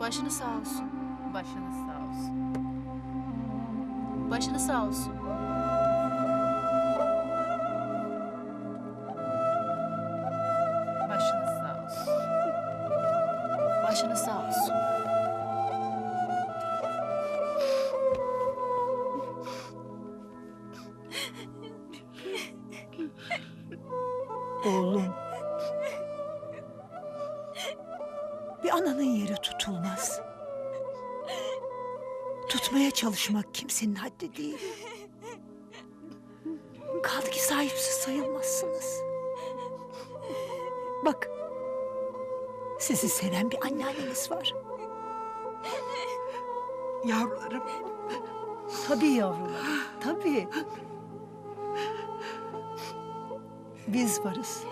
Başınız sağ olsun. Başınız sağ olsun. Başınız sağ olsun. Başınız sağ olsun. Başınız sağ olsun. Oğlum. Bir ananın yeri tutulmaz. Tutmaya çalışmak kimsenin haddi değil. Kaldı ki sahipsiz sayılmazsınız. Bak. Sizi seven bir anneanneniz var. Yavrularım. Tabii yavrular, tabii. Biz varız.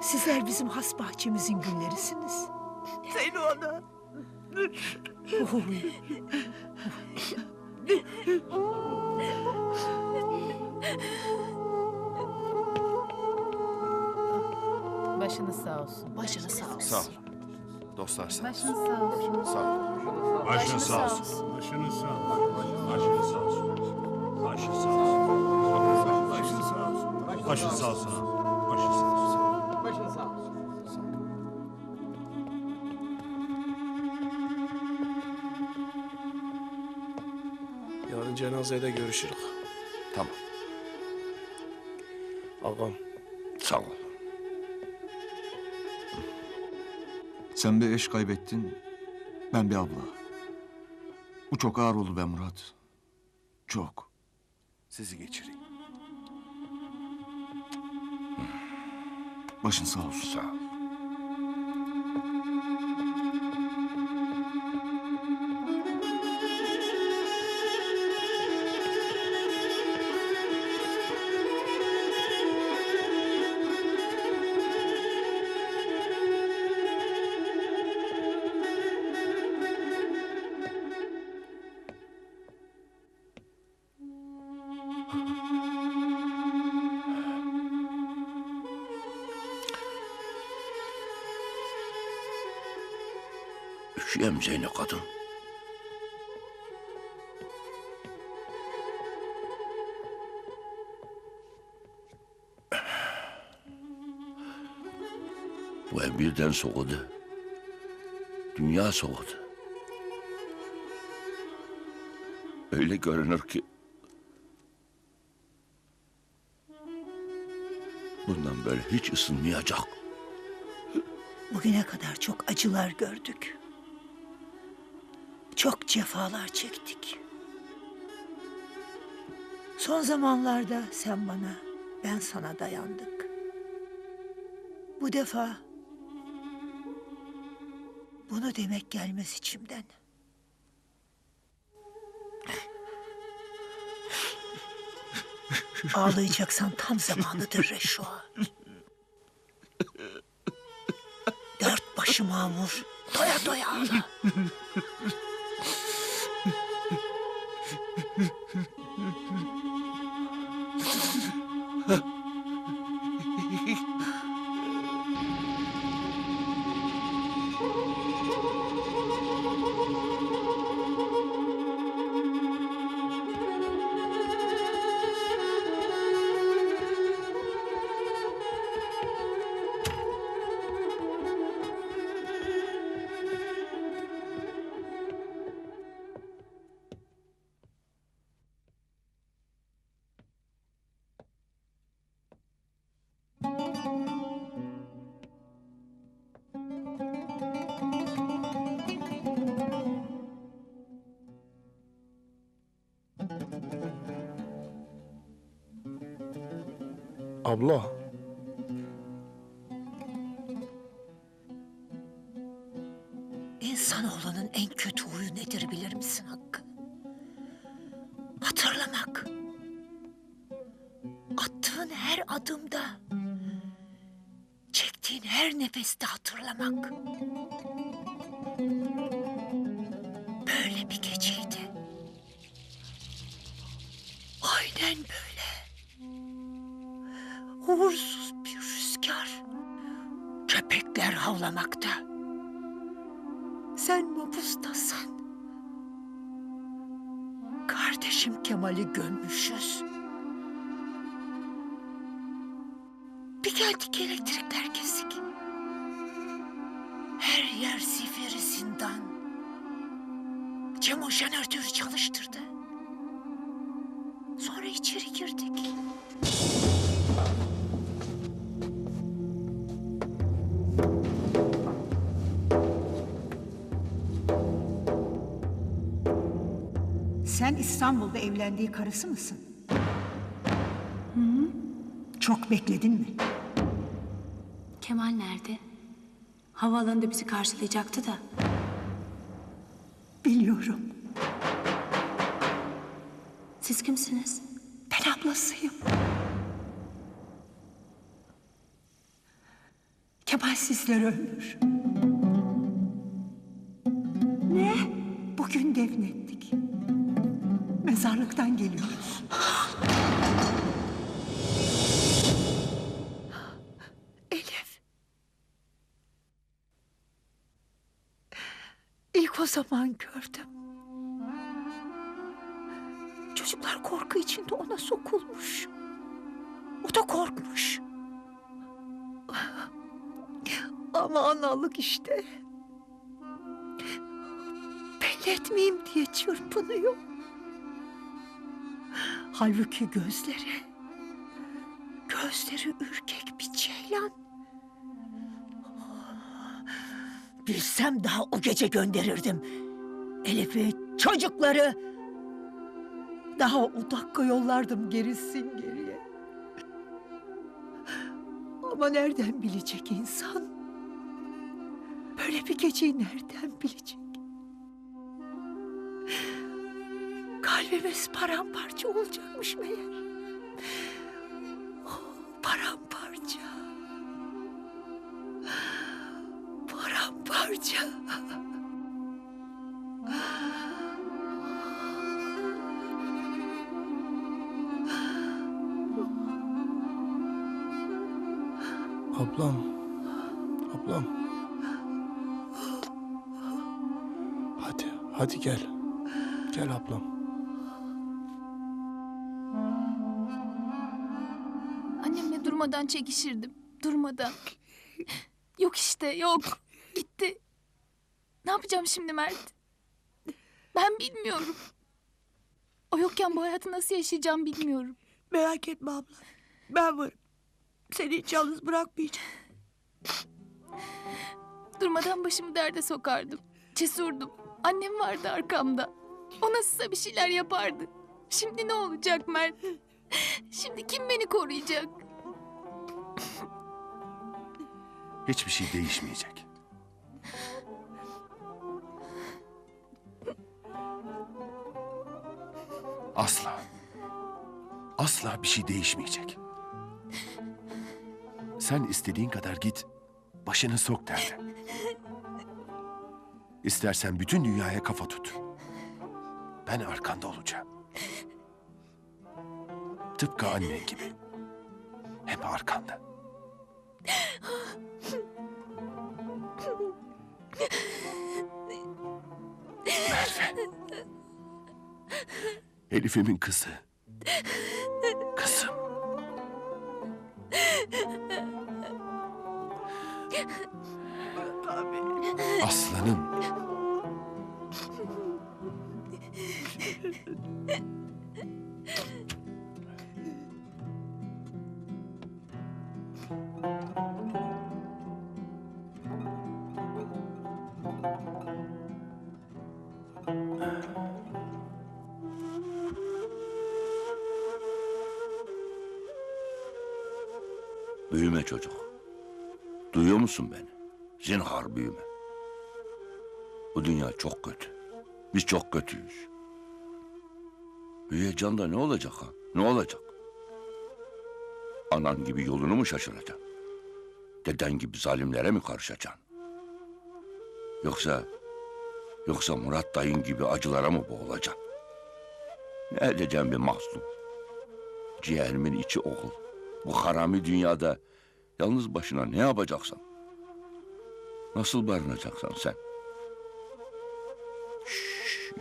Sizler bizim has bahçemizin güllerisiniz. Seni ona. Başınız sağ olsun. Başınız sağ olsun. Sağ ol. Dostlar sağ ol. Başınız sağ olsun. Sağ ol. Başınız sağ olsun. Başınız sağ olsun. Başınız sağ olsun. Başınız sağ olsun. Başınız sağ olsun. Başınız sağ olsun. Yarın cenazede görüşürüz. Tamam. Ağam. Sağ ol. Sen bir eş kaybettin, ben bir abla. Bu çok ağır oldu be Murat. Çok. Sizi geçireyim. Başın sağ olsun. Sağ ol. Üşüyem Zeynep kadın. Bu ev birden soğudu. Dünya soğudu. Öyle görünür ki... Bundan böyle hiç ısınmayacak. Bugüne kadar çok acılar gördük. Çok cefalar çektik. Son zamanlarda sen bana, ben sana dayandık. Bu defa bunu demek gelmez içimden. Ağlayacaksan tam zamanıdır Reşo. Dört başı mamur, doya doya ağla. う。Abla. İnsanoğlunun en kötü huyu nedir bilir misin Hakkı? Hatırlamak. Attığın her adımda, çektiğin her nefeste hatırlamak. Böyle bir geceydi. Aynen böyle. Uğursuz bir rüzgar. Köpekler havlamakta. Sen mapustasın. Kardeşim Kemal'i gömmüşüz. Bir geldik elektrikler kesik. Her yer zifiri zindan. Cemo jeneratörü çalıştırdı. İstanbul'da evlendiği karısı mısın? Hı hı. Çok bekledin mi? Kemal nerede? Havaalanında bizi karşılayacaktı da. Biliyorum. Siz kimsiniz? Ben ablasıyım. Kemal sizleri öldür. Ne? Bugün defnettik. Mezarlıktan geliyoruz. Elif. İlk o zaman gördüm. Çocuklar korku içinde ona sokulmuş. O da korkmuş. Ama analık işte. Belli etmeyeyim diye çırpınıyor. Halbuki gözleri, gözleri ürkek bir ceylan. Bilsem daha o gece gönderirdim. Elif'i, çocukları. Daha o dakika yollardım gerisin geriye. Ama nereden bilecek insan? Böyle bir geceyi nereden bilecek? Kalbimiz paramparça olacakmış meğer. Oh, paramparça. Paramparça. Ablam. Ablam. Hadi, hadi gel. Gel ablam. Durmadan çekişirdim. Durmadan. Yok işte yok. Gitti. Ne yapacağım şimdi Mert? Ben bilmiyorum. O yokken bu hayatı nasıl yaşayacağım bilmiyorum. Merak etme abla. Ben varım. Seni hiç yalnız bırakmayacağım. Durmadan başımı derde sokardım. Cesurdum. Annem vardı arkamda. O nasılsa bir şeyler yapardı. Şimdi ne olacak Mert? Şimdi kim beni koruyacak? Hiçbir şey değişmeyecek. Asla. Asla bir şey değişmeyecek. Sen istediğin kadar git, başını sok derde. İstersen bütün dünyaya kafa tut. Ben arkanda olacağım. Tıpkı annen gibi. Hep arkanda. Merve. Elif'imin kızı. Kızım. Aslanım. Büyüme çocuk. Duyuyor musun beni? Zinhar büyüme. Bu dünya çok kötü. Biz çok kötüyüz. Büyüyeceksin da ne olacak ha? Ne olacak? Anan gibi yolunu mu şaşıracaksın? Deden gibi zalimlere mi karışacaksın? Yoksa, yoksa Murat dayın gibi acılara mı boğulacaksın? Ne edeceğim bir mahzun? Ciğerimin içi oğul. Bu harami dünyada Yalnız başına ne yapacaksan? Nasıl barınacaksan sen? Şş.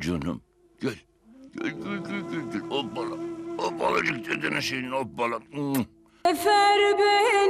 Canım gel. Gel gel gel gel. gel. Hoppala. Hoppalacık dedene şeyin hoppala. Efer beni.